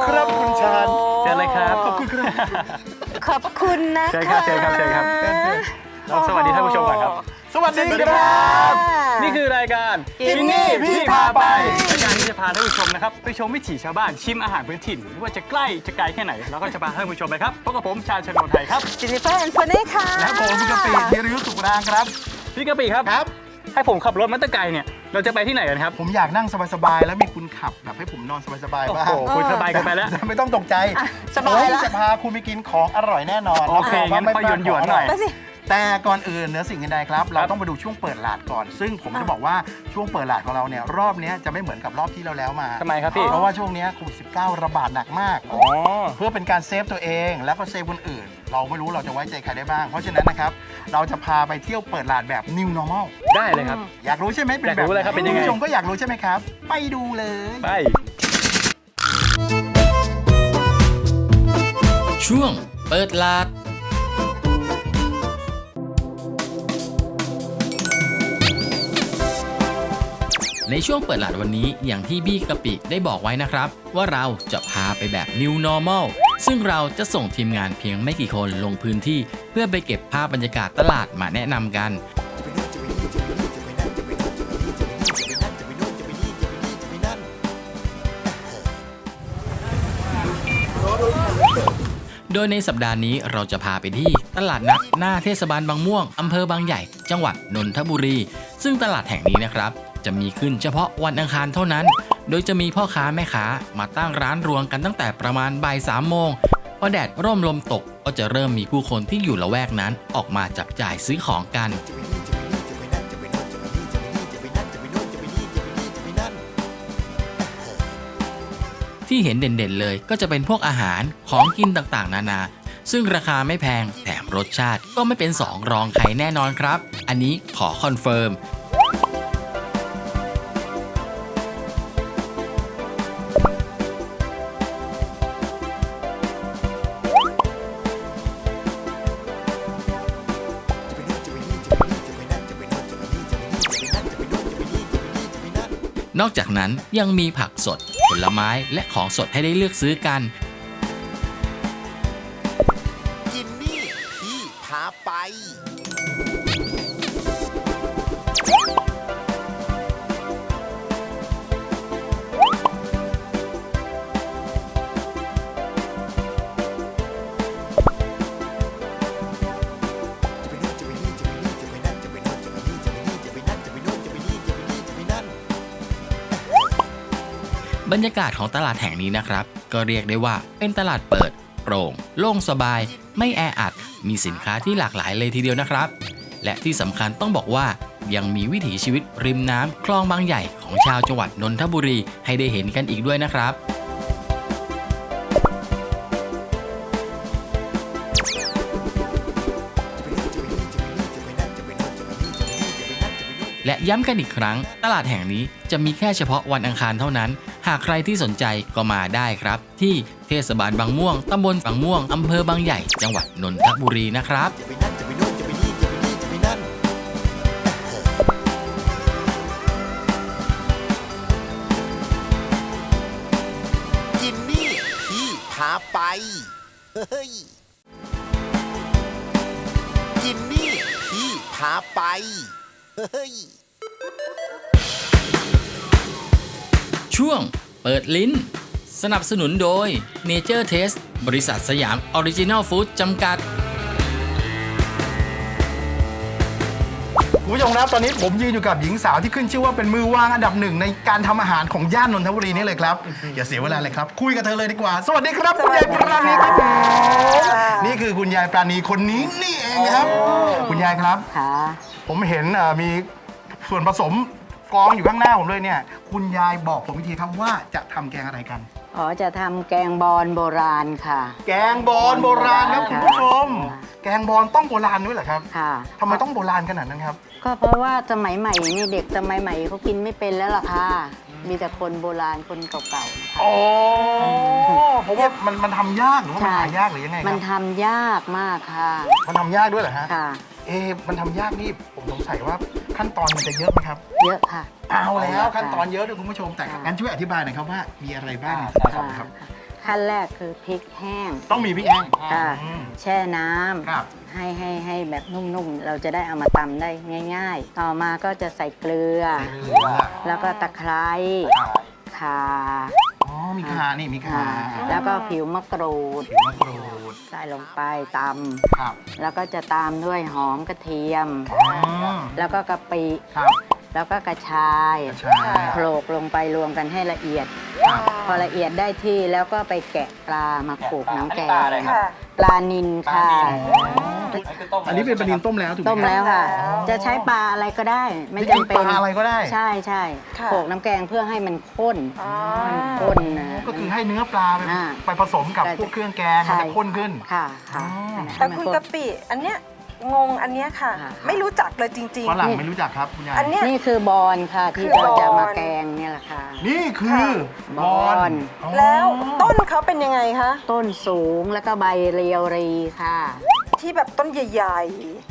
คุณครับคุณชาญเชิญเลยครับขอบคุณครับ ขอบคุณนะเชิญครับเชิญครับเชิญครับ เราสวัสดีท่านผู้ชมก่อนครับ สวัสดีครับ นี่คือรายการกินนี่พี่พาไปรายการที่จะพาท่านผู้ชมนะครับไปชมวิถีชาวบ้านชิมอาหารพื้นถิ่นไม่ว่าจะใกล้จะไกลแค่ไหนเราก็จะพาท่านผู้ชมไปครับพบกับผมชาญชนนไทยครับจินนิเฟอร์แอนโทนี่ค่ะและผมพี่กะปิธีรยุทธสุขรางครับพี่กะปิครับครับ ให้ผมขับรถมาตั้งไกลเนี่ย เราจะไปที่ไหนกันครับ ผมอยากนั่งสบายๆ แล้วมีคุณขับแบบให้ผมนอนสบายๆ โอ้บ้างโหคุณสบายเกันไปแล้ว ไม่ต้องตกใจอะสบายแล้วผมจะพาคุณไปกินของอร่อยแน่นอนโอเคงั้นค่อยหยวนๆหน่อย ไปสิ แต่ก่อนอื่นเนื้อสิ่งอื่นใดครับ เราครับต้องไปดูช่วงเปิดหลาดก่อน ซึ่งผมอะจะบอกว่าช่วงเปิดหลาดของเราเนี่ยรอบเนี้ยจะไม่เหมือนกับรอบที่เราแล้วมา ทำไมครับพี่ เพราะว่าช่วงเนี้ยโควิด19ระบาดหนักมาก อ๋อ เพื่อเป็นการเซฟตัวเองแล้วก็เซฟคนอื่น เราไม่รู้เราจะไว้ใจใครได้บ้าง เพราะฉะนั้นนะครับ เราจะพาไปเที่ยวเปิดลานแบบ new normal ได้เลยครับ อยากรู้ใช่ไหมเป็นอยากแบบรู้เลยครับเป็นยังไง ณผู้ชมก็อยากรู้ใช่ไหมครับ ไปดูเลย ไป ช่วงเปิดลาด ในช่วงเปิดหลาดวันนี้อย่างที่บี้กะปิได้บอกไว้นะครับ ว่าเราจะพาไปแบบ New Normal ซึ่งเราจะส่งทีมงานเพียงไม่กี่คนลงพื้นที่เพื่อไปเก็บภาพบรรยากาศตลาดมาแนะนำกันโดยในสัปดาห์นี้เราจะพาไปที่ตลาดนัดหน้าเทศบาลบางม่วงอำเภอบางใหญ่ จังหวัดนนทบุรี ซึ่งตลาดแห่งนี้นะครับ จะมีขึ้นเฉพาะวันอังคารเท่านั้น โดยจะมีพ่อค้าแม่ค้ามาตั้งร้านรวงกันตั้งแต่ประมาณบ่ายสามโมงพอแดดร่มลมตกก็จะเริ่มมีผู้คนที่อยู่ละแวกนั้นออกมาจับจ่ายซื้อของกันที่เห็นเด่นๆเลยก็จะเป็นพวกอาหารของกินต่างๆ นานา ซึ่งราคาไม่แพงแถมรสชาติก็ไม่เป็นสองรองใครแน่นอนครับ อันนี้ขอคอนเฟิร์ม นอกจากนั้นยังมีผักสด ผลไม้และของสดให้ได้เลือกซื้อกัน รรยากาศของตลาดแห่งนี้นะครับ ก็เรียกได้ว่าเป็นตลาดเปิดโปร่งโล่งสบาย ไม่แออัด มีสินค้าที่หลากหลายเลยทีเดียวนะครับ และที่สำคัญต้องบอกว่ายังมีวิถีชีวิตริมน้ำคลองบางใหญ่ของชาวจังหวัดนนทบุรีให้ได้เห็นกันอีกด้วยนะครับและย้ำกันอีกครั้ง ตลาดแห่งนี้จะมีแค่เฉพาะวันอังคารเท่านั้นากใครที่สนใจก็มาได้ครับ ที่เทศบาลบางม่วงตำบลบางม่วงอำเภอบางใหญ่ จังหวัดนนทบุรีนะครับจะไปนั่นจะไปโน่นจะไปนี่จะไปนี่จะไปนั่นกินนี่พี่พาไปเฮ้ยกินนี่พี่พาไปเฮ้ย ช่วงเปิดลิ้น สนับสนุนโดย Nature Taste บริษัทสยามออริจินัลฟู้ดจำกัด คุณผู้ชมครับตอนนี้ผมยืนอยู่กับหญิงสาวที่ขึ้นชื่อว่าเป็นมือวางอันดับหนึ่งในการทำอาหารของย่านนนทบุรีนี่เลยครับ อย่าเสียเวลาเลยครับ คุยกับเธอเลยดีกว่า สวัสดีครับ คุณยายปราณีครับผมนี่คือคุณยายปราณีคนนี้นี่เองครับ คุณยายครับ ค่ะ ผมเห็นเอ่อมีส่วนผสม กองอยู่ข้างหน้าผมเลยเนี่ย คุณยายบอกผมวิธีครับว่าจะทำแกงอะไรกัน อ๋อจะทำแกงบอลโบราณค่ะ แกงบอลโบราณครับคุณผู้ชม แกงบอลต้องโบราณด้วยเหรอครับค่ะ ทำไมต้องโบราณขนาดนั้นครับ ก็เพราะว่าสมัยใหม่นี่เด็กสมัยใหม่เขากินไม่เป็นแล้วล่ะค่ะ มีแต่คนโบราณคนเก่าๆนะคะ อ๋อเพราะว่ามันมันทำยากหรือว่ามันใช่ หายากหรือยังไงคมัรันบ ทำยากมากค่ะมันทำยากด้วยเหรอฮะ ค่ะ เอ๊ะมันทำยากนี่ผมสงสัยว่า ขั้นตอนมันจะเยอะไหมครับ เยอะค่ะ เอาแล้วค่ะขั้นตอนเยอะด้วยคุณผู้ชมแต่ค่ะ งั้นช่วยอธิบายหน่อยครับว่ามีอะไรบ้างในอ่าส่วนผสมครับขั้นแรกคือพริกแห้ง ต้องมีพริกแห้งค่ะ อืม แช่น้ำครับให้ให้ให้แบบนุ่มๆ เราจะได้เอามาตำได้ง่าย ๆ ต่อมาก็จะใส่เกลือใส่เกลือแล้วก็ตะไคร้ครับข่าอ๋อมีขานี่มีขาอ่าแล้วก็ผิวมะกรูด ผิวมะกรูด ใส่ลงไปตครับำแล้วก็จะตามด้วยหอมกระเทียมอ๋อแล้วก็กะปิ ครับ แล้วก็กระชายกระชาย โขลกลงไปรวมกันให้ละเอียด ครับพอละเอียดได้ที่แล้วก็ไปแกะปลามาโขลกน้ำแกงอันนี้ปลาอะไรครับ ปลานินค่ะ อันนี้เป็นปลานินต้มแล้วถูกไหมต้มแล้วค่ะอ๋อจะใช้ปลาอะไรก็ได้ ไม่จริงจำๆเป็นปลาอะไรก็ได้ ใช่ใช่ค่ะ โขลกน้ำแกงเพื่อให้มันข้นให้มันข้นนะ ก็คือให้เนื้อปลาไปอ่าไปผสมกับใช่ พวกเครื่องแกงมันใช่จะข้นขึ้น ค่ะค่ะอ๋อ แต่คุณกะปิอันเนี้ยงงอันเนี้ยค่ะค่ะไม่รู้จักเลยจริง ฝรั่งไม่รู้จักครับคุณยายอันเนี้ย นี่คือบอลค่ะที่คือเราจะมาบอลแกงเนี่ยแหละค่ะ นี่คือค่ะบอลบอลแล้วต้นเขาเป็นยังไงคะ ต้นสูงแล้วก็ใบเรียวรีค่ะ ที่แบบต้นใหญ่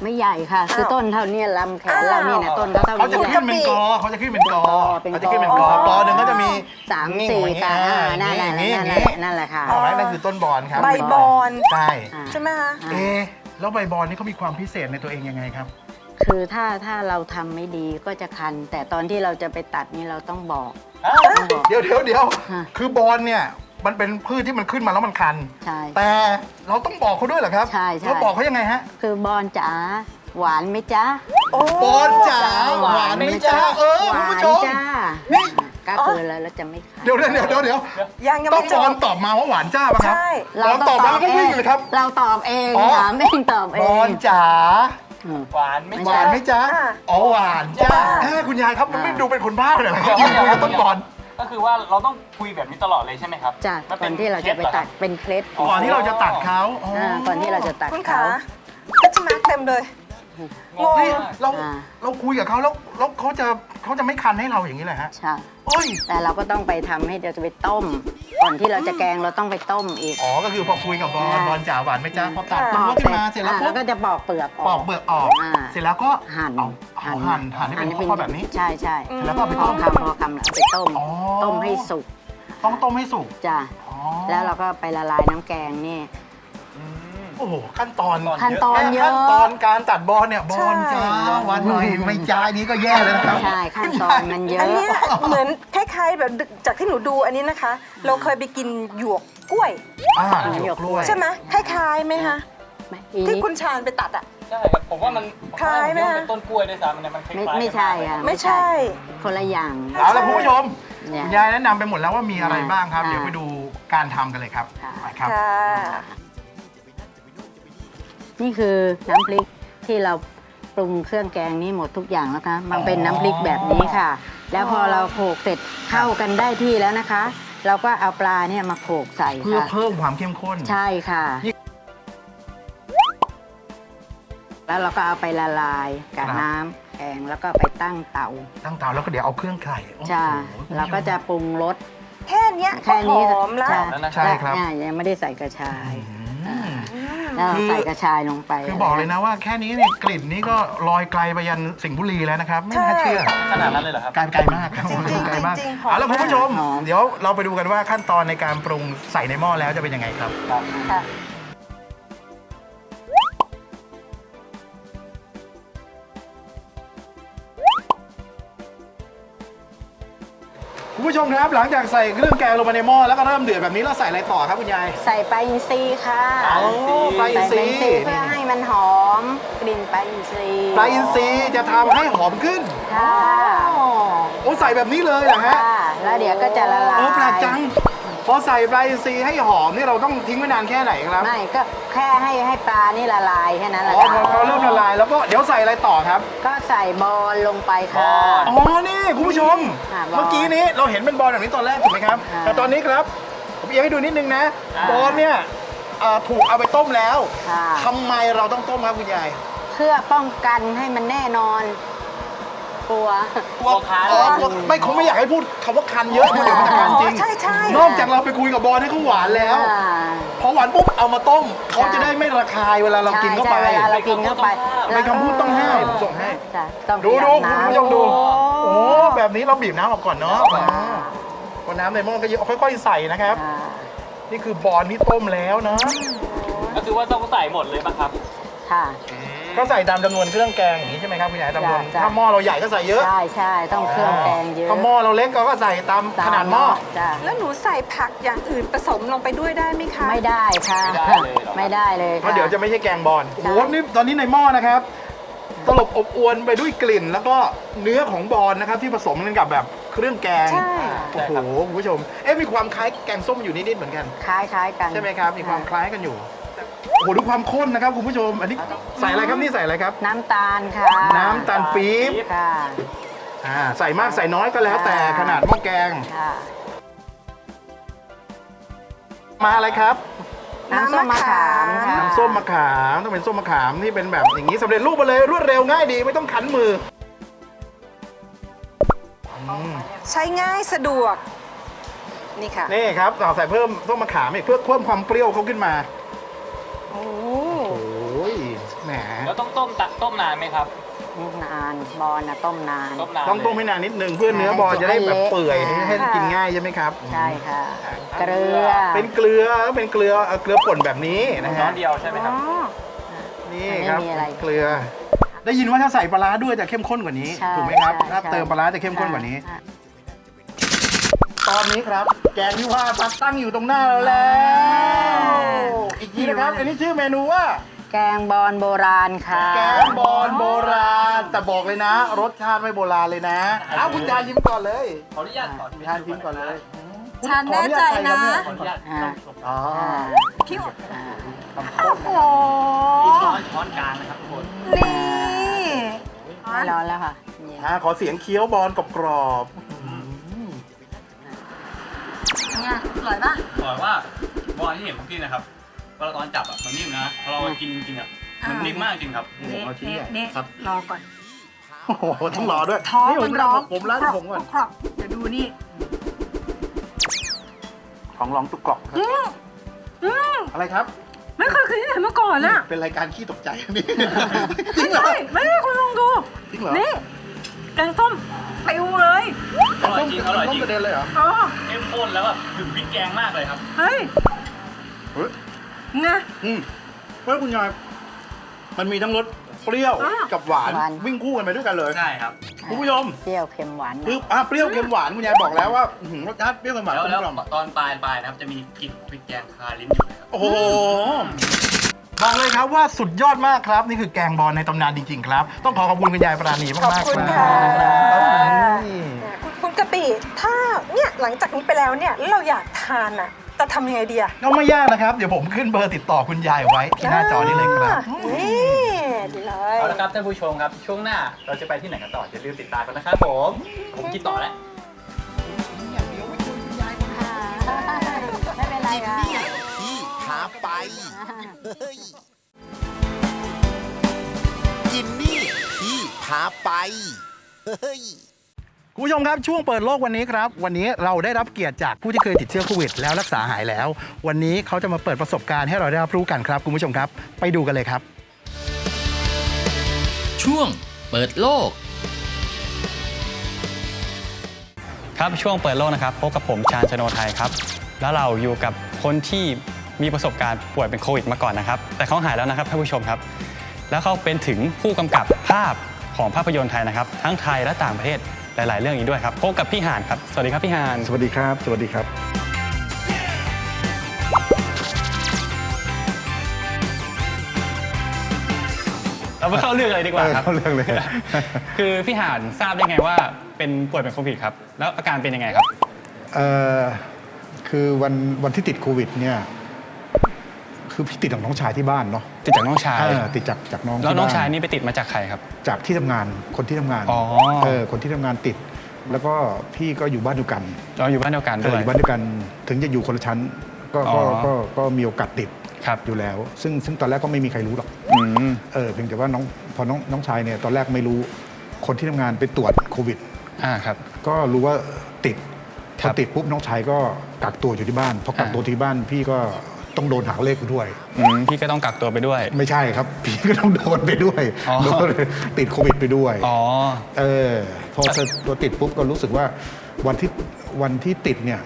ไม่ใหญ่ค่ะ คืออ้าวต้นเท่าเนี้ลำแขนเราเนี่ยนะอ้าวต้นก็เท่าเขาจะนี้ ขึ้นเป็นกอเขาจะขึ้นเป็นกอเป็นกอ เขาจะขึ้นเป็นกอเป็นกอกอหนึ่งก็จะมีสามนิ่งสี่อย่างตาเงี้ยนั่นแหละอย่างงี้อนั่ย่านงแหงี้ละนั่นแหละค่ะอ๋อนั่นคือต้นบอลครับๆใบบอน ใช่อ่าใช่ไหมคะอ่าเอะแล้วใบบอลนี่เขามีความพิเศษในตัวเองยังไงครับ คือถ้าถ้าเราทำไม่ดีก็จะคัน แต่ตอนที่เราจะไปตัดนี่เราต้องบอกต้องบอกเดี๋ยวเดี๋ยวเดี๋ยวฮะ คือบอลเนี่ย มันเป็นพืชที่มันขึ้นมาแล้วมันคัน ใช่ แต่เราต้องบอกเขาด้วยเหรอครับใช่ใช่ เราบอกเขายังไไงฮะคือบอลจ๋าหวานไหมจ๊ะโอ้บอลจ๋าหวานไหมจ๊ะเออหคุณวานผู้ชมจ้านี่ก็คือแล้วเราจะไม่คันเดี๋ยวเดี๋ยวเดี๋ยวเดี๋ยวเดี๋ยวยังยังต้องไม่บจอบลตอบมาว่าหวานจ้าป่ะครับใช่บอลตอบมาแล้วก็วิ่งเลยครับ เราตอบเองอ๋อ ถามเองตอบเอบองลจ๋าอืมหวานไม่หวานไหมจ๊ะ อ่าอ๋อหวานจ้าจ้าเอ้ยคุณยายครับมันไม่อ่าดูเป็นคนบ้าเลยเหรอครับคุยกับต้นบอล ก็คือว่าเราต้องคุยแบบนี้ตลอดเลยใช่ไหมครับจ้ะมัก่อนที่เราจะไปตัดเป็นเคล็ดก่อนที่เราจะตัดเขาอ๋ออาก่อนที่เราจะตัดคุณเขาขาพัชมาร์กเต็มเลย งงเฮ้ยเราอ่า เราคุยกับเขาแล้วแล้วเขาจะเขาจะไม่คันให้เราอย่างนี้เลยฮะใช่ โอ้ยแต่เราก็ต้องไปทำให้เราจะไปต้ม ก่อนที่เราจะแกงเราต้องไปต้มอีก อ๋อก็คือพอคุยกับบอลอ่า บอลจ๋าหวานไหมจ๊ะพอตัดค่ะตัวขึ้นมาเสร็จแล้วอ่าปุ๊แล้บวก็จะปอกเปลือกอปออก กเปลือกออก อ่า เสร็จแล้วก็หั่นเอาเอาหั่นหั่นให้เป็นข้อๆแบบนี้ ใช่ใช่อืม แล้วก็เอาไปพอต้ม คำพอคำแล้วเอาไปต้ม อ๋อ ต้มให้สุกต้องต้มให้สุกจ้ะ อ๋อแล้วเราก็ไปละลายน้ำแกงนี่ โอ้โหขั้นตอนขั้นตอนเยอะขั้นตอนการตัดบอลเนี่ยบอลจ้าใช่วันหน่อยไม่จ้านี้ก็แย่แล้วนะครับ ใช่ขั้นตอนมันเยอันอะเนี้ยเหมือนคล้ายๆแบบจากที่หนูดูอันนี้นะคะ เราเคยไปกินหยวกกล้วย อ่าหยวกกล้วย ใช่ไหมคล้ายๆไหมคะไม่อีที่นี้คุณชาญไปตัดอะ ใช่ครับผมว่ามันคล้ายไหมผมว่ฮะเป็นต้นกล้วยด้วยซ้ำมันมันคล้ายไม่ๆกันไม่ใช่ค่ะไม่ใช่ คนละอย่างเอาละคุณผู้ชมเนี่ย คุณยายแนะนำไปหมดแล้วว่ามีอะไรบ้างครับอ่าเดี๋ยวไปดูการทำกันเลยครับค่ะไปครับ ค่ะ นี่คือน้ำพริกที่เราปรุงเครื่องแกงนี้หมดทุกอย่างแล้วคะมันเป็นน้ำพริกแบบนี้ค่ะ แล้วพอเราโขลกเสร็จเข้ากันได้ที่แล้วนะคะ เราก็เอาปลาเนี่ยมาโขลกใส่เพื่อค่ะเพิ่มความเข้มข้น ใช่ค่ะแล้วเราก็เอาไปละลายกับครับ น้ำแกงแล้วก็ไปตั้งเตาตั้งเตาแล้วก็เดี๋ยวเอาเครื่องไข่โอ้โหจ้าคุณผู้ชมเราก็จะปรุงรส แค่เนี้ยก็แค่หนี้อมแล้วจ้ะใช่ครับ อ่ายังไม่ได้ใส่กระชาย อืม แล้วเราคือ ใส่กระชายลงไปคือบอกเลยนะว่าแค่นี้เนี่ยกลิ่นนี้ก็ลอยไกลไปยันสิงห์บุรีแล้วนะครับ ไม่น่าใช่เชื่อขนาดนั้นเลยเหรอครับ ไกลไกลมากครับจริงๆไกลมากจริงๆหอม เอาละคุณผู้ชมหอมเดี๋ยวเราไปดูกันว่าขั้นตอนในการปรุงใส่ในหม้อแล้วจะเป็นยังไงครับ ค่ะ ผู้ผู้ชมครับ หลังจากใส่เครื่องแกงลงไปในหม้อแล้วก็เริ่มเดือดแบบนี้เราใส่อะไรต่อครับคุณยาย ใส่ปลาอินทรีย์ค่ะอ๋อปลาอินทรีใส่ย์ปลาอินทรีย์เพื่อให้มันหอมกลิ่นปลาอินทรีย์ปลาอินทรีย์จะทำให้หอมขึ้นค่ะโอ้ใส่แบบนี้เลยเหรอฮะค่ะแล้วเดี๋ยวก็จะละลาย โอ้แปลกจัง พอใส่ปลาอินทรีย์ให้หอมนี่เราต้องทิ้งไว้นานแค่ไหนครับไม่ก็แค่ให้ให้ปลานี่ละลายแค่นั้นแหอ๋ละอพอเขาเริ่มละลายแล้วก็เดี๋ยวใส่อะไรต่อครับก็ใส่บอลลงไปค่ะ อ๋อนี่คุณผู้ชม ค่ะบอล เมื่อกี้นี้เราเห็นเป็นบอลแบบนี้ตอนแรกถูกไหมครับค่ะแต่ตอนนี้ครับผมเอียงให้ดูนิดนึงนะบอลเนี่ยเอ่อถูกเอาไปต้มแล้วค่ะ ทำไมเราต้องต้มครับคุณยาย เพื่อป้องกันให้มันแน่นอน กลัว กลัวคันไม่คงไม่อยากให้พูดคำว่าคันเยอะเดี๋ยวมันจะคันจริง ใช่ใช่ นอกจากเราไปคุยกับบอลให้เขาหวานแล้ว อ่า พอหวานปุ๊บเอามาต้มเขาจะได้ไม่ระคายเวลาเรากินเข้าไป ใช่ใช่เวลาเรากินเข้าไปเป็นคำพูดต้องห้ามผมส่งให้ จ้ะต้องดูดูขคุณยับผู้ชมน้ำดู โอ้แบบนี้เราบีบน้ำออกก่อนเนาะค่ะพอน้ำในหม้อก็เยอะค่อยๆใส่นะครับ อ่านี่คือบอลที่ต้มแล้วนะก็คือว่าต้องใส่หมดเลยป่ะครับ ค่ะ ก็ใส่ตามจำนวนเครื่องแกงอย่างนี้ใช่ไหมครับคุณยายจำนวนจ้ะ ถ้าหม้อเราใหญ่ก็ใส่เยอะใช่ใช่ต้องเครื่องแกงเยอะถ้าหม้อเราเล็กเราก็ใส่ตามขนาดหม้อ จ้ะแล้วหนูใส่ผักอย่างอื่นผสมลงไปด้วยได้ไหมคะไม่ได้ค่ะไม่ได้เลยเหรอไม่ได้เลยเพราะค่ะ เดี๋ยวจะไม่ใช่แกงบอลโอ้โหใช่นี่ตอนนี้ในหม้อนะครับ ตลบอบอวนไปด้วยกลิ่น แล้วก็เนื้อของบอลนะครับ ที่ผสมกันกับแบบเครื่องแกง ใช่โอ้โหคุณผู้ชม เอ๊ะมีความคล้ายแกงส้มอยู่นิดๆเหมือนกัน คล้ายคล้ายๆกันใช่ไหมครับ มีความคล้ายกันอยู่ โอ้โหดูความข้นนะครับคุณผู้ชม อันนี้ใส่อะไรครับนี่ใส่อะไรครับ น้ำตาลค่ะน้ำตาลปี๊บ ค่ะ อ่าใส่มากใส่น้อยก็แล้วแต่ขนาดหม้อแกง ค่ะ มาอะไรครับ น้ำส้มมะขามค่ะน้ำส้มมะขามต้องเป็นส้มมะขามที่เป็นแบบอย่างนี้สำเร็จรูปมาเลยรวดเร็วง่ายดีไม่ต้องขันมืออืมใช้ง่ายสะดวก นี่ค่ะ นี่ครับเราใส่เพิ่มส้มมะขามอีกเพื่อเพิ่มความเปรี้ยวเขาขึ้นมา โอ้โอ้ยแหมแล้วต้องต้มตะต้มนานไหมครับ นานบอลนะต้มนาน ต้มนานต้องต้มให้นานนิดนึงเพื่อเนื้อบอลจะได้แบบเปื่อยให้ให้ค่ะกินง่ายใช่ไหมครับใช่ค่ะ เกลือ เป็นเกลือเป็นเกลือเอ่อเกลือป่นแบบนี้นะช้อฮะนเดียวใช่ไหมครับนี่ครับไม่มีอะไรเกลือ ได้ยินว่าถ้าใส่ปลาร้าด้วยจะเข้มข้นกว่านี้ใช่ถูกไหมครับใช่ถ้าใช่เติมปลาร้าจะเข้มข้นกว่านี้ค่ะ ตอนนี้ครับ แกงที่ว่าตักตั้งอยู่ตรงหน้าเราแล้ว อีกทีนะครับ อันนี้ชื่อเมนูว่า แกงบอลโบราณค่ะ แกงบอลโบราณ แต่บอกเลยนะ รสชาติไม่โบราณเลยนะเอาคุณยายชิมก่อนเลยขออนุญาตขอคุณยายชิมก่อนเลยฉันแน่ใจนะขออนุญาตอ่าอ๋ออ่าพี่โออ่าโอ้โหช้อนช้อนกลางนะครับทุกคนนี่ไม่ร้อนแล้วค่ะนี่อ่าขอเสียงเคี้ยวบอลกรอบ ไงอร่อยป่ะบอกว่าบอลที่เห็นผมกินนะครับเวลาตอนจับอะมันนิ่มนะพอเรากินจริงๆอะมันนิ่มมากจริงครับผมเอาชิ้นใหญ่นี่ครับ รอก่อน โอ้โหต้องรอด้วยท้องนี่ผมันร้องผมร้านผมก่อนครอบเดี๋ยวดูนี่ของร้องตุกกอกครับอืมอืมอะไรครับ ไม่เคยเคยเห็นมาก่อนอะเป็นรายการขี้ตกใจนี่ จริไม่งเหรอใช่ไม่ใช่คุณลองดู จริงเหรอ นี่ แกงส้มปิวเลยอร่อยจริงอร่อยจริงต้มกระเด็นเลยเหรออ๋อเข้มข้นแล้วแบบถึงพริกแกงมากเลยครับ เฮ้ยเฮ้ยไงอืมเฮ้ยคุณยายมันมีทั้งรสเปรี้ยวอ่ากับหวาน วิ่งคู่กันไปด้วยกันเลยใช่ครับ คุณผู้ชมเปรี้ยวเค็มหวานคืออะเปรี้ยวเค็มหวานคุณยายบอกแล้วว่าอื้อหือรสชาติเปรี้ยวเค็มหวานแล้วกลมแล้วกล่อมตอนปลายปลายนะครับจะมีกลิ่นพริกแกงคาลิ้นอยู่เลยครับโอ้โห บอกเลยครับว่าสุดยอดมากครับ นี่คือแกงบอลในตำนานจริง ๆ ครับ ต้องขอขอบคุณคุณยายปราณีมากขอบมากคุณคค่ะรับคุณคุณกะปิถ้าเนี่ยหลังจากนี้ไปแล้วเนี่ยแล้วเราอยากทานอะจะทำยังไงดีอะก็ไม่ยากนะครับ เดี๋ยวผมขึ้นเบอร์ติดต่อคุณยายไว้ที่หน้าจอนี้เลยครับนี่ดีเลย เอาละครับท่านผู้ชมครับ ช่วงหน้าเราจะไปที่ไหนกันต่ออย่าลืมติดตามกันนะครับผม ผมกินต่อแล้ว ไม่เป็นไรค่ะพี่พา ไป เฮ้ย กินนี่พี่พาไป เฮ้ย คุณผู้ชมครับช่วงเปิดโลกวันนี้ครับ วันนี้เราได้รับเกียรติจากผู้ที่เคยติดเชื้อโควิดแล้วรักษาหายแล้ว วันนี้เขาจะมาเปิดประสบการณ์ให้เราได้รับรู้กันครับ คุณผู้ชมครับ ไปดูกันเลยครับ ช่วงเปิดโลก ครับช่วงเปิดโลกนะครับพบกับผมชาญชโนไทยครับ แล้วเราอยู่กับคนที่ มีประสบการณ์ป่วยเป็นโควิดมาก่อนนะครับ แต่เขาหายแล้วนะครับท่านผู้ชมครับ แล้วเขาเป็นถึงผู้กำกับภาพของภาพยนตร์ไทยนะครับ ทั้งไทยและต่างประเทศหหลาย ๆ เรื่องอีกด้วยครับพบกับพี่หานครับ สวัสดีครับพี่หานสวัสดีครับ สวัสดีครับ เราไปเข้าเรื่องเลยดีกว่าครับ เข้าเรื่องเลย คือพี่หานทราบได้ไงว่าเป็นป่วยเป็นโควิดครับ แล้วอาการเป็นยังไงครับ เอ่อ คือวันวันที่ติดโควิดเนี่ย คือพี่ติดของน้องชายที่บ้านเนาะติดจากน้องชายเออติดจากจากน้องแล้วที่น้องบ้ชายนี่ไปติดมาจากใครครับ จากที่ทำงานคนที่ทำงานอ๋อ เออคนที่ทำงานติด แล้วก็พี่ก็อยู่บ้านเดียวกันเราอยู่บ้านเดียวกันเอด้อวยอยู่บ้านเดียวกันถึงจะอยู่คนละชั้นก็อ๋ก็อ ก็ก็มีโอกาสติดครับอยู่แล้ว ซึ่งซึ่งตอนแรกก็ไม่มีใครรู้หรอก อืม เออเพียงแต่ว่าน้องพอน้องน้องชายเนี่ยตอนแรกไม่รู้คนที่ทำงานไปตรวจโควิด อ่าครับ ก็รู้ว่าติดคพรัอบติดปุ๊บน้องชายก็กักตัวอยู่ที่บ้านพอกักอ่า ตัวที่บ้านพี่ก็ ต้องโดนหางเลขไปด้วย อืมพี่ก็ต้องกักตัวไปด้วย ไม่ใช่ครับ พี่ก็ต้องโดนไปด้วยอ๋อ โดนติดโควิดไปด้วย อ๋อ เออพอตัวติดปุ๊บก็รู้สึกว่าวันที่วันที่ติดเนี่ย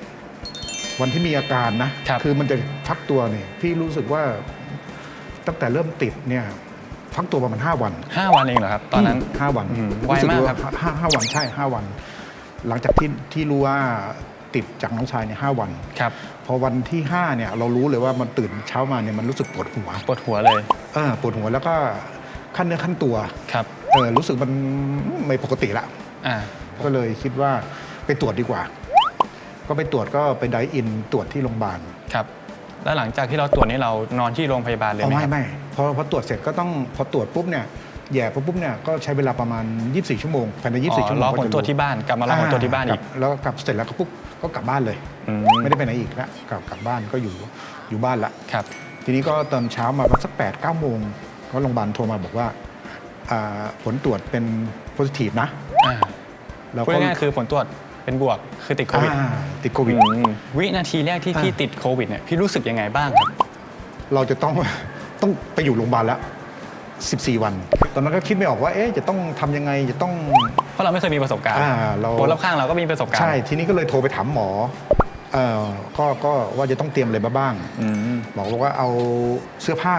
วันที่มีอาการนะครับ อมันจะพักตัวเนี่ยพี่รู้สึกว่าตั้งแต่เริ่มติดเนี่ยพักตัวประมาณ5วันห้าวันเองเหรอครับ ตอนนั้นห้าวันอืมรู้ไวสึมากว่ครับ ห้าห้าวันใช่ห้าวัน หลังจากที่ที่รู้ว่า ติดจากน้องชายเนี่ยห้าวัน ครับ พอวันที่ห้าเนี่ยเรารู้เลยว่ามันตื่นเช้ามาเนี่ยมันรู้สึกปวดหัวปวดหัวเลย เออปวดหัวแล้วก็ขั้นเนื้อขั้นตัวครับ เออรู้สึกมันไม่ปกติละ อ่า ก็เลยคิดว่าไปตรวจดีกว่า ก็ไปตรวจก็ไปไดอินตรวจที่โรงพยาบาลครับ แล้วหลังจากที่เราตรวจนี่เรานอนที่โรงพยาบาลเลยอ๋อไหมไม่ครับ ไม่พอพอตรวจเสร็จก็ต้องพอตรวจปุ๊บเนี่ย แย่ปุ๊บเนี่ยก็ใช้เวลาประมาณ 24 ชั่วโมงภายในอ๋24 ชั่วอโมงรอก็ผลจะตรวจที่บ้านกลับมารอผลตรวจที่บ้านอีกครับแล้วกลับเสร็จแล้วก็ปุ๊บก็กลับบ้านเลยอืมไม่ได้ไปไหนอีกแล้วกลับกลับบ้านก็อยู่อยู่บ้านละครับทีนี้ก็ตอนเช้ามาประมาณสัก8ปดเก้าโมงก็โรงพยาบาลโทรมาบอกว่าอ่าผลตรวจเป็นโพซิทีฟนะอ่าแล้วพูดก็ง่ายๆคือผลตรวจเป็นบวกคือติดโควิดอ่าติดโควิดอืมวินาทีแรกที่พี่อ่าติดโควิดเนี่ยพี่รู้สึกยังไงบ้างครับ เราจะต้องต้องไปอยู่โรงพยาบาลแล้ว 14 วัน ตอนนั้นก็คิดไม่ออกว่าเอ๊ะจะต้องทำยังไงจะต้อง เพราะเราไม่เคยมีประสบการณ์อ่าเรา คนรอบข้างเราก็มีประสบการณ์ใช่ ทีนี้ก็เลยโทรไปถามหมอเอ่อก็ก็ว่าจะต้องเตรียมอะไรมาบ้าง อืม หมอบอกว่าเอาเสื้อผ้า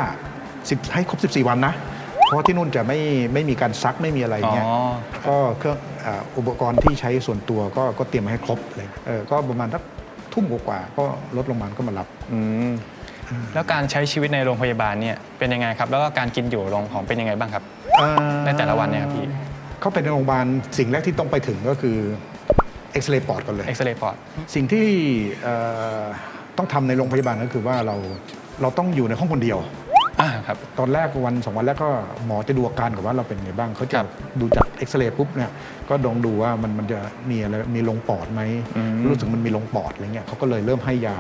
10ให้ครบ 14 วันนะ เพราะว่าที่นู่นจะไม่ไม่มีการซักไม่มีอะไรอย่างเงี้ย อ๋อ ก็เครื่องอ่าอุปกรณ์ที่ใช้ส่วนตัวก็ก็เตรียมมาให้ครบเลยเออก็ประมาณสักทุ่มกว่าๆก็รถโรงพยาบาลก็มารับ อืม แล้วการใช้ชีวิตในโรงพยาบาลเนี่ยเป็นยังไงครับ แล้วก็การกินอยู่โรงของเป็นยังไงบ้างครับเอ่อในแต่ละวันเนี่ยครับพี่เข้าไปในโรงพยาบาลสิ่งแรกที่ต้องไปถึงก็คือเอ็กซเรย์ปอดก่อนเลยเอ็กซเรย์ปอดสิ่งที่เอ่อต้องทำในโรงพยาบาลก็คือว่าเราเราต้องอยู่ในห้องคนเดียวอ่าครับตอนแรกวันสองวันแรกก็หมอจะดูอาการก่อนว่าเราเป็นไงบ้างเขาคจะรับดูจากเอ็กซเรย์ปุ๊บเนี่ยก็ลองดูว่ามันมันจะมีอะไรมีลงปอดไหมอืมรู้สึกมันมีลงปอดอะไรเงี้ยเขาก็เลยเริ่มให้ยา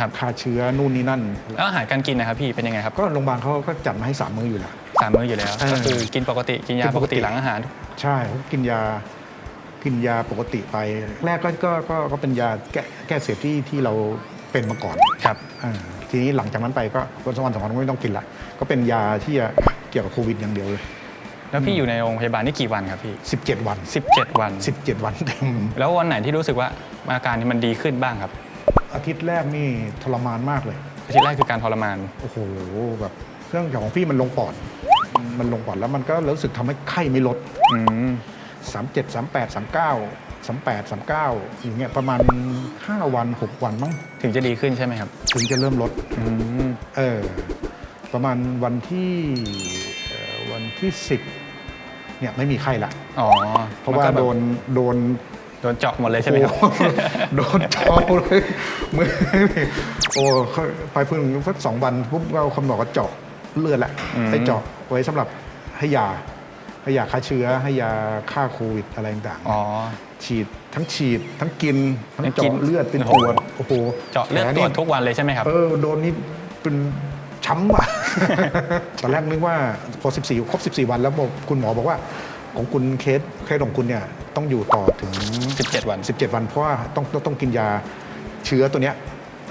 ครับฆ่าเชื้อนู่นนี่นั่น แล้วอาหารการกินนะครับพี่เป็นยังไงครับก็โรงพยาบาลเขาก็จัดมาให้สามมื้ออยู่แล้ว สามมื้ออยู่แล้ว เออก็คือกินปกติกินยากินปปกกติ ติหลังอาหาร ใช่เขากินยากินยาปกติไป แรกก็ก็ก็ก็เป็นยาแก้แก้เสพที่ที่เราเป็นมาก่อนครับ อ่าทีนี้หลังจากนั้นไปก็วันสองวันสองวันก็ไม่ต้องกินละก็เป็นยาที่จะเกี่ยวกับโควิดอย่างเดียวเลยแล้วพี่อยู่ในโรงพยาบาลนี่กี่วันครับพี่ 17 วัน 17 วัน 17 วันเต็ม แล้ววันไหนที่รู้สึกว่าอาการนี้มันดีขึ้นบ้างครับ อาทิตย์แรกนี่ทรมานมากเลย อาทิตย์แรกคือการทรมาน โอ้โหแบบเครื่องของพี่มันลงปอด มันลงปอดแล้วมันก็รู้สึกทำให้ไข้ไม่ลดอืม37 38 39 38 39อย่างเงี้ยประมาณ5วัน6วันมั้งถึงจะดีขึ้นใช่ไหมครับ ถึงจะเริ่มลดอืมเออประมาณวันที่เอ่อวันที่10เนี่ยไม่มีไข้ละอ๋อเพราะว่ามันก็แบบโดนโดน โดนเจาะหมดเลยใช่ไหมครับโอ้โโดนเจาะเลยมือโอ้ไปเพิ่งสักสองวันปุ๊บเราคนบอกว่าเจาะเลือดละอืมให้เจาะไว้สำหรับให้ยาให้ยาฆ่าเชื้อให้ยาฆ่าโควิดอะไรต่างๆอ๋อฉีดทั้งฉีดทั้งกิน ทั้งทั้งกินเจาะเลือดเป็นโอ้ตโหรวจโอ้โหเจาะเลือดแผตรวจนี่ทุกวันเลยใช่ไหมครับเออโดนนี่เป็นช้ำอะตอนแรกนึกว่าพอ 14 ครบ 14 วันแล้วบอกคุณหมอบอกว่า ของคุณเคสเคสของคุณเนี่ยต้องอยู่ต่อถึง 17 วัน 17 วันเพราะว่าต้องต้องต้องกินยาเชื้อตัวเนี้ย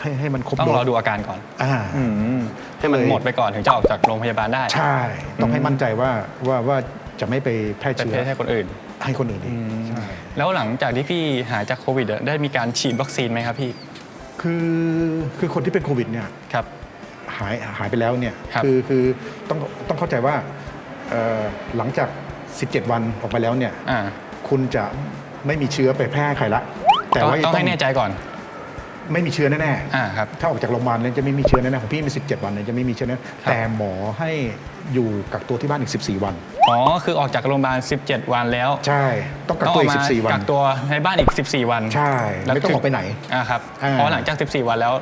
ให้ให้มันครบต้องรอโสดูอาการก่อนอ่า อืมให้มันเลยหมดไปก่อนถึงจะออกจากโรงพยาบาลได้ใช่ ต้องให้อืมมั่นใจว่าว่าว่าจะไม่ไปแพร่เป็นเชื้เพอศให้คนอื่น ให้คนอื่นอีกใช่ แล้วหลังจากที่พี่หายจากโควิดอะได้มีการฉีดวัคซีนไหมครับพี่คือคือคนที่เป็นโควิดเนี่ยครับ หายหายไปแล้วเนี่ยครับ อคือต้องต้องเข้าใจว่าเอ่อหลังจาก 17 วันออกไปแล้วเนี่ยอ่าคุณจะไม่มีเชื้อไปแพร่ใครละแต่ต้องว่าต้องให้แน่ใจก่อนไม่มีเชื้อแน่อ่าครับๆถ้าออกจากโรงพยาบาลเนี่ยจะไม่มีเชื้อแน่ๆของพี่มี 17 วันเนี่ยจะไม่มีเชื้อแน่แต่หมอให้อยู่กักตัวที่บ้านอีก 14 วัน อ๋อคือออกจากโรงพยาบาล17วันแล้วใช่ ต้องกักตัวอีกมา14 วัน กักตัวในบ้านอีก 14 วันใช่แล้วไม่ต้องออกไปไหนอ่าครับอ่า พอหลังจาก 14 วันแล้ว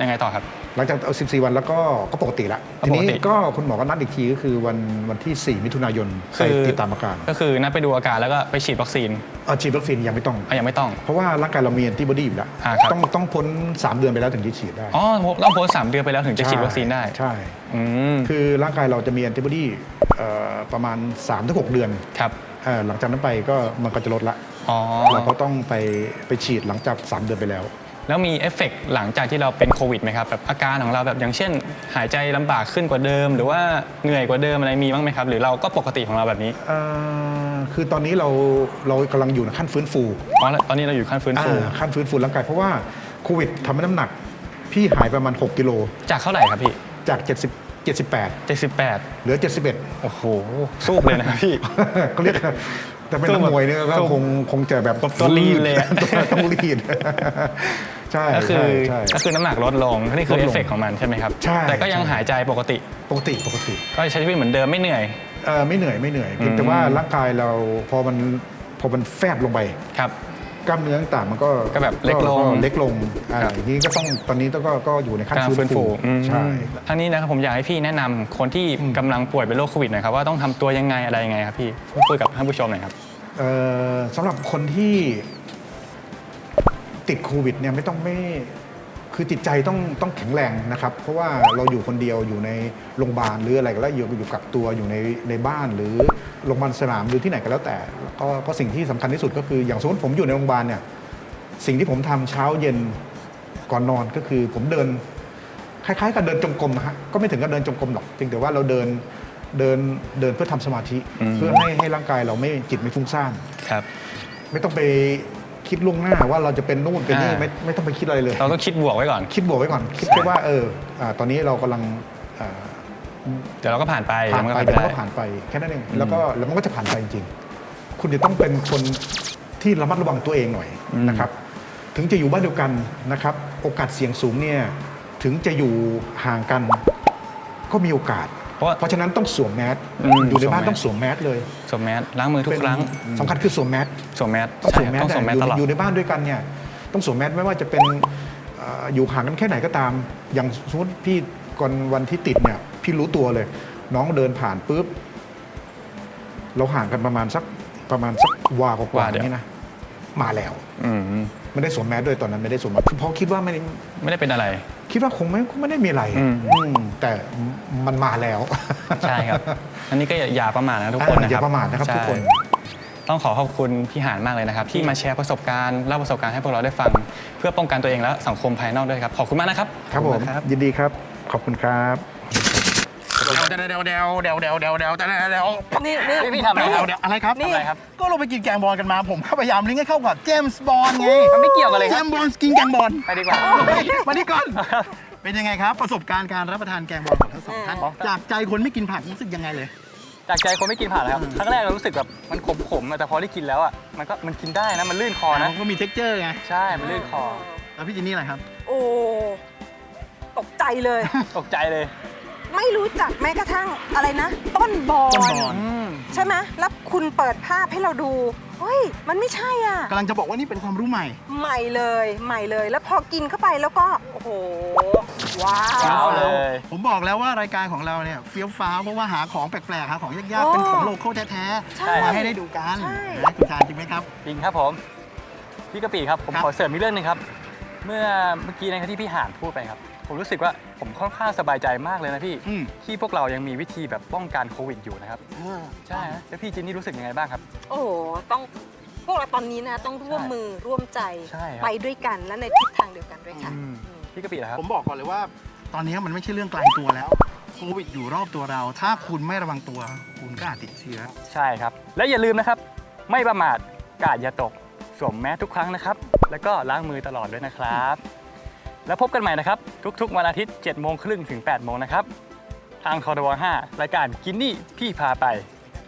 ยังไงต่อครับ หลังจากเอา 14 วันแล้วก็ก็ปกติละก็ทีปกนี้ติ ก็คุณหมอก็นัดอีกทีก็คือวันวันที่ 4 มิถุนายนไปติดตามอาการก็คือนัดไปดูอาการแล้วก็ไปฉีดวัคซีนเอาฉีดวัคซีนยังไม่ต้อง อะยังไม่ต้อง เพราะว่าร่างกายเรามีแอนติบอดีอยู่แล้วอ่าครับ ต้องต้องพ้น 3 เดือนไปแล้วถึงจะฉีดได้อ๋อต้องโพสต์สามเดือนไปแล้วถึงจะฉีดวัคซีนได้ใช่ อืมคือร่างกายเราจะมีแอนติบอดีประมาณ3-6เดือนครับเอ่อหลังจากนั้นไปก็มันก็จะลดละ อ๋อ เราก็ต้องไปไปฉีดหลังจาก 3 เดือนไปแล้ว แล้วมีเอฟเฟกต์หลังจากที่เราเป็นโควิดไหมครับแบบอาการของเราแบบอย่างเช่น หายใจลำบากขึ้นกว่าเดิม หรือว่าเหนื่อยกว่าเดิมอะไรมีบ้างไหมครับ หรือเราก็ปกติของเราแบบนี้เอ่อคือตอนนี้เราเรากำลังอยู่ในขั้นฟื้นฟูอ๋อแล้วตอนนี้เราอยู่ขั้นฟื้นฟูอ่าขั้นฟื้นฟูร่างกายเพราะว่าโควิดทำให้น้ำหนัก พี่หายประมาณ 6กิโลจากเท่าไหร่ครับพี่จาก 70 78 78เหลือ 71 โอ้โหสู้เลยนะครับพี่ เขาเรียก แต่เป็นนักมวยเนี่ยก็สู้คงคงจะแบบตัวลีนเลยอะตัวต้องลีนใช่ก็คือใช่ใช่ก็คือน้ำหนักลดลงนี่คือลดเอลฟงเฟกต์ของมันใช่ไหมครับใช่แต่ก็ยังใช่หายใจปกติปกติปกติ ก็ใช้ชีวิตเหมือนเดิมไม่เหนื่อยเออไม่เหนื่อยไม่เหนื่อยเพียงอืมแต่ว่าร่างกายเราพอมันพอมันแฟบลงไปครับ กล้ามเนื้อต่างๆมันก็ก็แบบเล็กลงเล็กลงอ่าครับ อย่างนี้ก็ต้องตอนนี้ก็ก็อยู่ในขั้นการฟื้ฟื้นนฟูฟูอืมใช่ ทั้งนี้นะครับผมอยากให้พี่แนะนำคนที่อืม กำลังป่วยเป็นโรคโควิดหนะครับว่าต้องทำตัวยังไงอะไรยังไงครับพี่พูดกับท่านผู้ชมหน่อยครับ เอ่อสำหรับคนที่ติดโควิดเนี่ยไม่ต้องไม่ คือจิตใจต้องต้องแข็งแรงนะครับ เพราะว่าเราอยู่คนเดียวอยู่ในโรงพยาบาลหรืออะไรก็แล้วอยู่อยู่กักตัวอยู่ในในบ้านหรือโรงพยาบาลสนามหรือที่ไหนก็แล้วแต่ก็ก็สิ่งที่สำคัญที่สุดก็คืออย่างสมมติผมอยู่ในโรงพยาบาลเนี่ยสิ่งที่ผมทำเช้าเย็นก่อนนอนก็คือผมเดินคล้ายๆกับเดินจงกรมนะฮะก็ไม่ถึงกับเดินจงกรมหรอกเพียงแต่ว่าเราเดินเดินเดินเพื่อทำสมาธิอืมเพื่อให้ให้ร่างกายเราไม่จิตไม่ฟุ้งซ่านครับ ไม่ต้องไป คิดล่วงหน้าว่าเราจะเป็นนู่นเป็นนี่อ่า ไม่ไม่ต้องไปคิดอะไรเลย เราต้องคิดบวกไว้ก่อน คิดบวกไว้ก่อน คิดใช่แค่ว่าเอออ่าตอนนี้เรากำลังอ่าเดี๋ยวเราก็ผ่านไปผ่านเดี๋ยวไปมันเดี๋ยวก็มันผ่านก็ไปผ่านไปแค่นั้นเองอืมแล้วก็แล้วมันก็จะผ่านไปจริงๆ คุณจะต้องเป็นคนที่ระมัดระวังตัวเองหน่อยอืมนะครับ ถึงจะอยู่บ้านเดียวกันนะครับ โอกาสเสี่ยงสูงเนี่ยถึงจะอยู่ห่างกันก็มีโอกาส เพราะว่าเพราะฉะนั้นต้องสวมแมสอืมอยู่ในบ้านสวมแมส ต้องสวมแมสเลยสวมแมสล้างมือทุกครั้งเป็นสำคัญคือสวมแมส สวมแมสต้องสวมแมสใช่ต้องสวมแมสอยู่ตลอดอยู่ในบ้านด้วยกันเนี่ยต้องสวมแมสไม่ว่าจะเป็นเอ่ออยู่ห่างกันแค่ไหนก็ตาม อย่างสมมติพี่ก่อนวันที่ติดเนี่ยพี่รู้ตัวเลย น้องเดินผ่านปุ๊บเราห่างกันประมาณสักประมาณสักวากว่าๆอย่างนี้นะ มาแล้วอืมไม่ได้สวมแมสด้วยตอนนั้นไม่ได้สวมแมสเพราะคิดว่าไม่ได้ไม่ได้เป็นอะไร คิดว่าคงไม่คงไม่ได้มีอะไรอืม อืมแต่มันมาแล้วใช่ครับ อันนี้ก็อย่าอย่าประมาทนะทุกคนนะอ่าครับอย่าประมาทนะครับ ใช่ทุกคน ต้องขอขอบคุณพี่หานมากเลยนะครับ ที่มาแชร์ประสบการณ์เล่าประสบการณ์ให้พวกเราได้ฟัง เพื่อป้องกันตัวเองและสังคมภายนอกด้วยครับ ขอบคุณมากนะครับครับผขอมณากครับยินดีครับ ขอบคุณครับ เดี๋ยวเดี๋ยวเดี๋ยวเดี๋ยวเดี๋ยวเดี๋ยวเดี๋ยวเดี๋ยวเดี๋ยวนี่นี่พี่พี่ทำอะไรครับเดี๋ยวอะไรครับนี่อะไรครับ ก็เราไปกินแกงบอลกันมา ผมพยายามลิงก์ให้เข้ากับเจมส์บอลไงมันไม่เกี่ยวกันเลยเจรับ มส์บอลกินแกงบอลไปดีกว่า มานี่ก่อน เป็นยังไงครับ ประสบการณ์การรับประทานแกงบอลของทั้งสองท่านอ๋อจากใจคนไม่กินผักรู้สึกยังไงเลย จากใจคนไม่กินผักนะครับ ครั้งแรกเรารู้สึกแบบมันขมๆอะแต่พอได้กินแล้วอะ มันก็มันกินได้นะ มันลื่นคอนะ มันก็มีเท็กเจอร์ไง ใช่ มันลื่นคอ แล้วพี่จินนี่อะไรครับ โอ้ตกใจเลย ตกใจเลย ไม่รู้จักแม้กระทั่งอะไรนะ ต้นบอต้นลบอลอืมใช่ไหมแล้วคุณเปิดภาพให้เราดูเฮ้ยมันไม่ใช่อะ กำลังจะบอกว่านี่เป็นความรู้ใหม่ ใหม่เลยใหม่เลย แล้วพอกินเข้าไปแล้วก็ โอ้โห ว้าว้าววเลย ผมบอกแล้วว่ารายการของเราเนี่ยเฟี้ยวฟ้าวเพราะว่าหาของแปลกๆหาของยากโอ้ๆเป็นของโลโก้แท้ใช่ๆมาให้ได้ดูกันใช่ นะคุณชาญจริงไหมครับ จริงครับผม พี่กะปิครับ ผมครับ ขอเสริมอีกเรื่องหนึงครับ เมื่อเมื่อกี้นะครับที่พี่หานพูดไปครับ ผมรู้สึกว่าผมค่อนข้างสบายใจมากเลยนะพี่ อืม ที่พวกเรายังมีวิธีแบบป้องกันโควิดอยู่นะครับใช่นะแล้วพี่จินนี่รู้สึกยังไงบ้างครับ โอ้โห ต้องพวกเราตอนนี้นะต้องร่วมมือร่วมใจใช่ครับ ไปด้วยกันและในทิศทางเดียวกันด้วยค่ะ อืมพี่กะปินะครับ ผมบอกก่อนเลยว่า ตอนนี้มันไม่ใช่เรื่องไกลตัวแล้วโควิดอยู่รอบตัวเรา ถ้าคุณไม่ระวังตัว คุณก็อาจติดเชื้อ ใช่ครับ และอย่าลืมนะครับ ไม่ประมาทกาดอย่าตก สวมแมสทุกครั้งนะครับ แล้วก็ล้างมือตลอดด้วยนะครับ แล้วพบกันใหม่นะครับ ทุกๆวันอาทิตย์7โมงครึ่งถึง8โมงนะครับ ทางทรว5รายการกินนี่พี่พาไป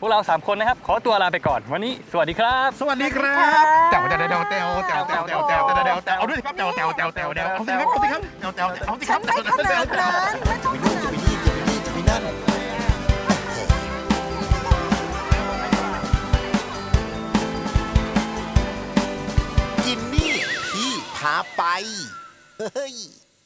พวกเรา 3 คนนะครับ ขอตัวลาไปก่อน วันนี้สวัสดีครับ สวัสดีครับแต๋วแต๋วแต๋วแต๋วแต๋วแต๋วแต๋วแต๋วแต๋วแต๋วแต๋วเอาด้วยสิครับแต๋วแต๋วแต๋วแต๋วแต๋วเอาสิครับเอาสิครับแต๋วแต๋วเอาสิครับแต๋วแต๋วแต๋วแต๋วจะไปนู่นจะไปนี่จะไปนี่จะไปนั่นกินนี่พี่พาไป 嘿